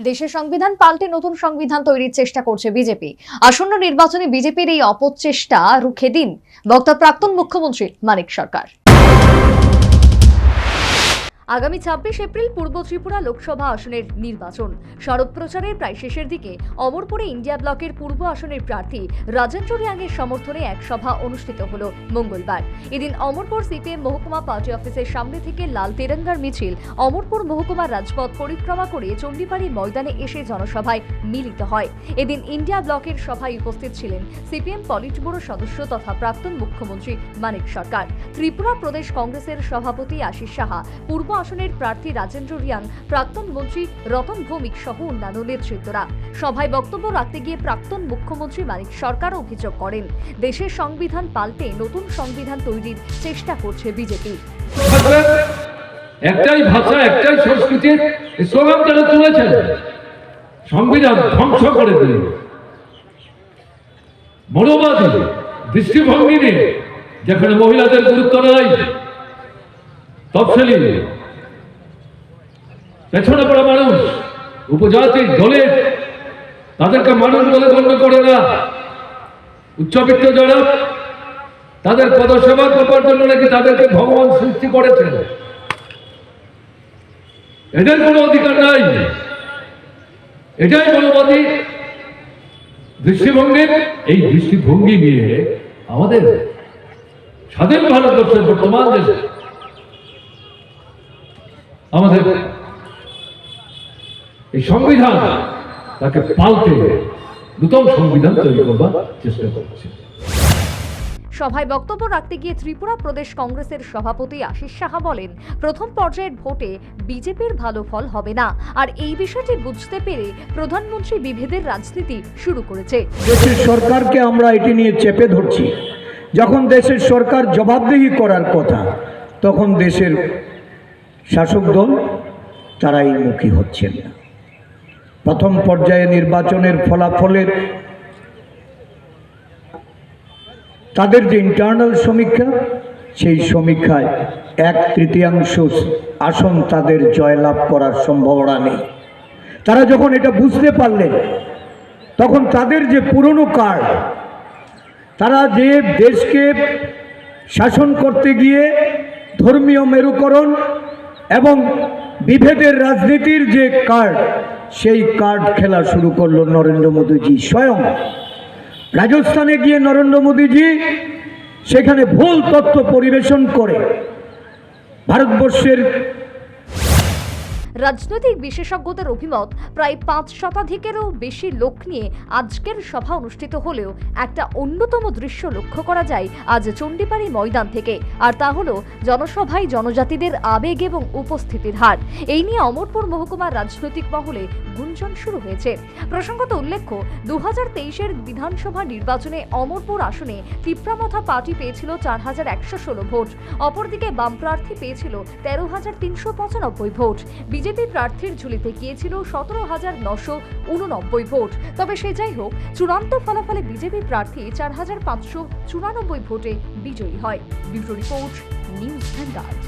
দেশের সংবিধান পাল্টে নতুন সংবিধান তৈরির চেষ্টা করছে বিজেপি। আসন্ন নির্বাচনে বিজেপির এই অপচেষ্টা রুখে দিন বক্তা প্রাক্তন মুখ্যমন্ত্রী মানিক সরকার। আগামী ছাব্বিশ এপ্রিল পূর্ব ত্রিপুরা লোকসভা আসনের নির্বাচন। সড়ক প্রচারের প্রায় শেষের দিকে অমরপুরে ইন্ডিয়া ব্লকের পূর্ব আসনের প্রার্থী রাজেন্দ্র রিয়াংয়ের সমর্থনে এক সভা অনুষ্ঠিত হল মঙ্গলবার। এদিন অমরপুর সিপিএম মহকুমা পার্টি অফিসের সামনে থেকে লাল তেরঙ্গার মিছিল অমরপুর মহকুমার রাজপথ পরিক্রমা করে চণ্ডীপাড়ি ময়দানে এসে জনসভায় মিলিত হয়। এদিন ইন্ডিয়া ব্লকের সভায় উপস্থিত ছিলেন সিপিএম পলিট ব্যুরো সদস্য তথা প্রাক্তন মুখ্যমন্ত্রী মানিক সরকার। ত্রিপুরা প্রদেশ কংগ্রেসের সভাপতি আশিস সাহা, পূর্ব আসনের প্রার্থী রাজেন্দ্র রিয়াং, প্রাক্তন মন্ত্রী রতন ভৌমিক সহ অন্যান্য নেতৃত্বরা। সভায় বক্তব্য রাখতে গিয়ে প্রাক্তন মুখ্যমন্ত্রী মানিক সরকার অভিযোগ করেন। দেশের সংবিধান পাল্টে নতুন সংবিধান তৈরির চেষ্টা করছে বিজেপি। একটাই ভাষা, একটাই সংস্কৃতির স্লোগান তারা তুলেছেন। সংবিধান ধ্বংস করে দিল। মনোবাদী দৃষ্টিভঙ্গি নিয়ে যেখানে মহিলাদের গুরুত্ব নাই, তফসিলি পেছনে পড়া মানুষ, উপজাতি দলের তাদেরকে মানুষ বলে গণ্য করে না। উচ্চবিত্ত যারা, তাদের পদসেবা করবার জন্য নাকি তাদেরকে ভগবান সৃষ্টি করেছেন? এদের কোনো অধিকার নাই। এটাই মনোবাদী দৃষ্টিভঙ্গির, এই দৃষ্টিভঙ্গি নিয়ে আমাদের স্বাধীন ভারতবর্ষের বর্তমান দেশে আমাদের এই সংবিধান তাকে পাল্টে নূতন সংবিধান তৈরি করবার চেষ্টা করছে। সভায় বক্তব্য রাখতে গিয়ে ত্রিপুরা প্রদেশ কংগ্রেসের সভাপতি আশিস সাহা বলেন প্রথম পর্যায়ের ভোটে বিজেপির ভালো ফল হবে না। আর এই বিষয়টি বুঝতে পেরে প্রধানমন্ত্রী বিভেদের রাজনীতি শুরু করেছে। দেশের সরকারকে আমরা এটি নিয়ে চেপে ধরছি। যখন দেশের সরকার জবাবদিহি করার কথা তখন দেশের শাসক দল তারা এই মুখী হচ্ছেন না। প্রথম পর্যায়ে নির্বাচনের ফলাফলের তাদের যে ইন্টারনাল সমীক্ষা, সেই সমীক্ষায় এক তৃতীয়াংশ আসন তাদের জয়লাভ করার সম্ভাবনা নেই। তারা যখন এটা বুঝতে পারলেন, তখন তাদের যে পুরনো কার্ড তারা যে দেশকে শাসন করতে গিয়ে ধর্মীয় মেরুকরণ এবং বিভেদের রাজনীতির যে কার্ড সেই কার্ড খেলা শুরু করল নরেন্দ্র মোদীজি স্বয়ং। রাজস্থানে গিয়ে নরেন্দ্র মোদীজি সেখানে ভুল তথ্য পরিবেশন করে ভারতবর্ষের রাজনৈতিক বিশেষজ্ঞদের অভিমত, প্রায় পাঁচ শতাধিকেরও বেশি লোক নিয়ে আজকের সভা অনুষ্ঠিত হলেও একটা অন্যতম দৃশ্য লক্ষ্য করা যায় আজ চণ্ডীপাড়ি ময়দান থেকে। আর তা হলো জনসভায় জনজাতিদের আবেগ এবং উপস্থিতির হার। এই নিয়ে অমরপুর মহকুমার রাজনৈতিক মহলে গুঞ্জন শুরু হয়েছে। প্রসঙ্গত উল্লেখ্য দু হাজার তেইশের বিধানসভা নির্বাচনে অমরপুর আসনে তিপ্রামথা পার্টি পেয়েছিল চার হাজার একশো ষোলো ভোট, অপরদিকে বাম প্রার্থী পেয়েছিল তেরো হাজার তিনশো পঁচানব্বই ভোট। বিজেপি প্রার্থীর ঝুলিতে গিয়েছিল সতেরো হাজার নশো উননব্বই ভোট। তবে সে যাই হোক, চূড়ান্ত ফলাফলে বিজেপি প্রার্থী চার হাজার পাঁচশো চুরানব্বই ভোটে বিজয়ী হয়। Bureau report, news Vanguard.